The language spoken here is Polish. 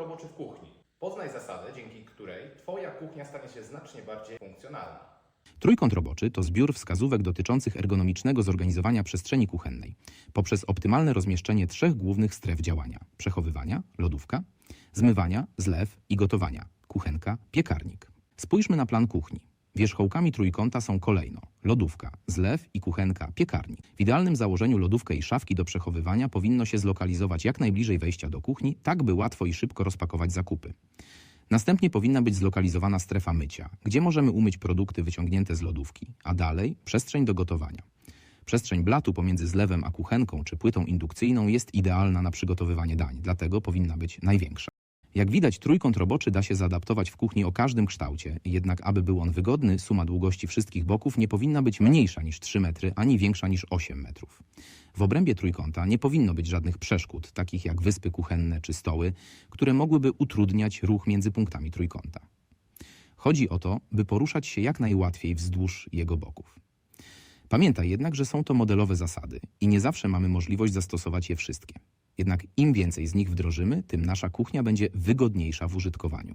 roboczy w kuchni. Poznaj zasadę, dzięki której Twoja kuchnia stanie się znacznie bardziej funkcjonalna. Trójkąt roboczy to zbiór wskazówek dotyczących ergonomicznego zorganizowania przestrzeni kuchennej poprzez optymalne rozmieszczenie trzech głównych stref działania: przechowywania, lodówka, zmywania, zlew i gotowania, kuchenka, piekarnik. Spójrzmy na plan kuchni. Wierzchołkami trójkąta są kolejno lodówka, zlew i kuchenka, piekarnik. W idealnym założeniu lodówkę i szafki do przechowywania powinno się zlokalizować jak najbliżej wejścia do kuchni, tak by łatwo i szybko rozpakować zakupy. Następnie powinna być zlokalizowana strefa mycia, gdzie możemy umyć produkty wyciągnięte z lodówki, a dalej przestrzeń do gotowania. Przestrzeń blatu pomiędzy zlewem a kuchenką czy płytą indukcyjną jest idealna na przygotowywanie dań, dlatego powinna być największa. Jak widać, trójkąt roboczy da się zaadaptować w kuchni o każdym kształcie, jednak aby był on wygodny, suma długości wszystkich boków nie powinna być mniejsza niż 3 metry, ani większa niż 8 metrów. W obrębie trójkąta nie powinno być żadnych przeszkód, takich jak wyspy kuchenne czy stoły, które mogłyby utrudniać ruch między punktami trójkąta. Chodzi o to, by poruszać się jak najłatwiej wzdłuż jego boków. Pamiętaj jednak, że są to modelowe zasady i nie zawsze mamy możliwość zastosować je wszystkie. Jednak im więcej z nich wdrożymy, tym nasza kuchnia będzie wygodniejsza w użytkowaniu.